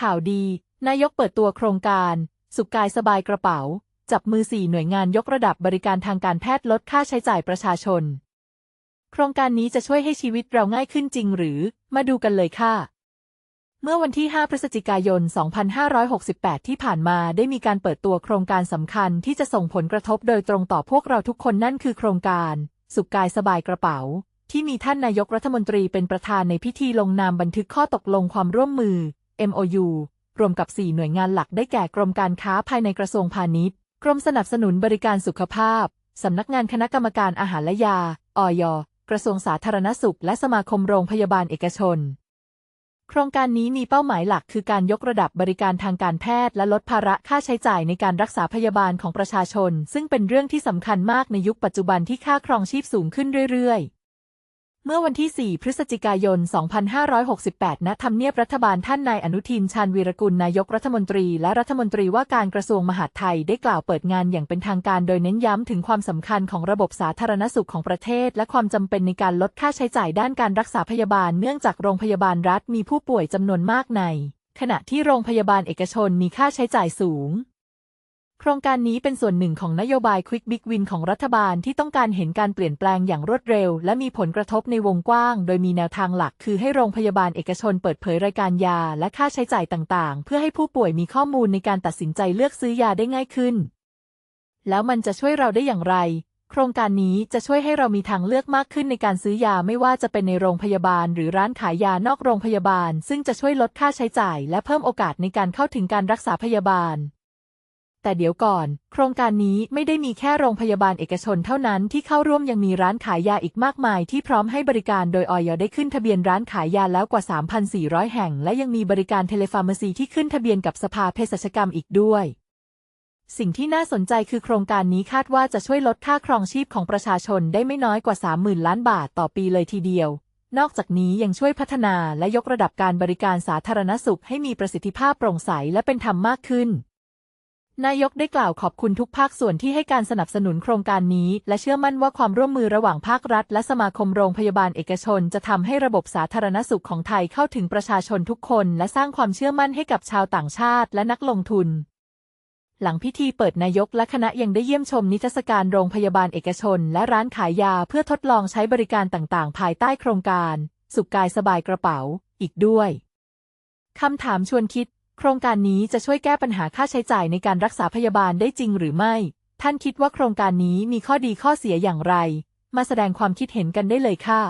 ข่าวดี นายกเปิดตัวโครงการ สุขกายสบายกระเป๋า จับมือสี่หน่วยงานยกระดับบริการทางการแพทย์ลดค่าใช้จ่ายประชาชน โครงการนี้จะช่วยให้ชีวิตเราง่ายขึ้นจริงหรือ มาดูกันเลยค่ะ เมื่อวันที่ 5 พฤศจิกายน 2568 ที่ผ่านมาได้มีการเปิดตัวโครงการสำคัญที่จะส่งผลกระทบโดยตรงต่อพวกเราทุกคนนั่นคือโครงการ สุขกายสบายกระเป๋าที่มีท่านนายกรัฐมนตรีเป็นประธานในพิธีลงนามบันทึกข้อตกลงความร่วมมือ MOU รวมกับ 4 หน่วยงานหลักได้แก่กรมการค้าภายในกระทรวงพาณิชย์ กรมสนับสนุนบริการสุขภาพ สำนักงานคณะกรรมการอาหารและยา อยกระทรวงสาธารณสุข และสมาคมโรงพยาบาลเอกชน โครงการนี้มีเป้าหมายหลักคือการยกระดับบริการทางการแพทย์ และลดภาระค่าใช้จ่ายในการรักษาพยาบาลของประชาชน ซึ่งเป็นเรื่องที่สำคัญมากในยุคปัจจุบันที่ค่าครองชีพสูงขึ้นเรื่อยๆ เมื่อวันที่ 4 พฤศจิกายน 2568 ณ ทำเนียบรัฐบาลท่านนายอนุทิน ชาญวีรกุล นายกรัฐมนตรี และรัฐมนตรีว่าการกระทรวงมหาดไทยได้กล่าวเปิดงานอย่างเป็นทางการโดยเน้นย้ำถึงความสำคัญของระบบสาธารณสุขของประเทศ และความจำเป็นในการลดค่าใช้จ่ายด้านการรักษาพยาบาล เนื่องจากโรงพยาบาลรัฐมีผู้ป่วยจำนวนมากใน ขณะที่โรงพยาบาลเอกชนมีค่าใช้จ่ายสูง โครงการนี้เป็นส่วนหนึ่งของนโยบาย Quick Big Win ของรัฐบาลที่ต้องการเห็นการเปลี่ยนแปลงอย่างรวดเร็ว และมีผลกระทบในวงกว้าง โดยมีแนวทางหลักคือให้โรงพยาบาลเอกชนเปิดเผยรายการยา และค่าใช้จ่ายต่าง ๆ เพื่อให้ผู้ป่วยมีข้อมูลในการตัดสินใจเลือกซื้อยาได้ง่ายขึ้น แล้วมันจะช่วยเราได้อย่างไร โครงการนี้จะช่วยให้เรามีทางเลือกมากขึ้นในการซื้อยาไม่ว่าจะเป็นในโรงพยาบาล หรือร้านขายยานอกโรงพยาบาล ซึ่งจะช่วยลดค่าใช้จ่าย และเพิ่มโอกาสในการเข้าถึงการรักษาพยาบาล แต่เดี๋ยวก่อน โครงการนี้ไม่ได้มีแค่โรงพยาบาลเอกชนเท่านั้นที่เข้าร่วมยังมีร้านขายยาอีกมากมายที่พร้อมให้บริการโดยออยได้ขึ้นทะเบียนร้านขายยาแล้วกว่า 3,400 แห่ง และยังมีบริการเทเลฟาร์มาซีที่ขึ้นทะเบียนกับสภาเภสัชกรรมอีกด้วยสิ่งที่น่าสนใจคือโครงการนี้คาดว่าจะช่วยลดค่าครองชีพของประชาชนได้ไม่น้อยกว่า 30,000 ล้านบาทต่อปีเลยทีเดียว นอกจากนี้ยังช่วยพัฒนาและยกระดับการบริการสาธารณสุขให้มีประสิทธิภาพโปร่งใสและเป็นธรรมมากขึ้น นายกได้กล่าวขอบคุณทุกภาคส่วนที่ให้การสนับสนุนโครงการนี้ และเชื่อมั่นว่าความร่วมมือระหว่างภาครัฐ และสมาคมโรงพยาบาลเอกชน จะทำให้ระบบสาธารณสุขของไทยเข้าถึงประชาชนทุกคน และสร้างความเชื่อมั่นให้กับชาวต่างชาติ และนักลงทุน หลังพิธีเปิดนายกและคณะยังได้เยี่ยมชมนิทรรศการโรงพยาบาลเอกชน และร้านขายยาเพื่อทดลองใช้บริการต่างๆ ภายใต้โครงการ สุขกายสบายกระเป๋า อีกด้วยคำถามชวนคิด โครงการนี้จะช่วยแก้ปัญหาค่าใช้จ่ายในการรักษาพยาบาลได้จริงหรือไม่ ท่านคิดว่าโครงการนี้มีข้อดีข้อเสียอย่างไร มาแสดงความคิดเห็นกันได้เลยค่ะ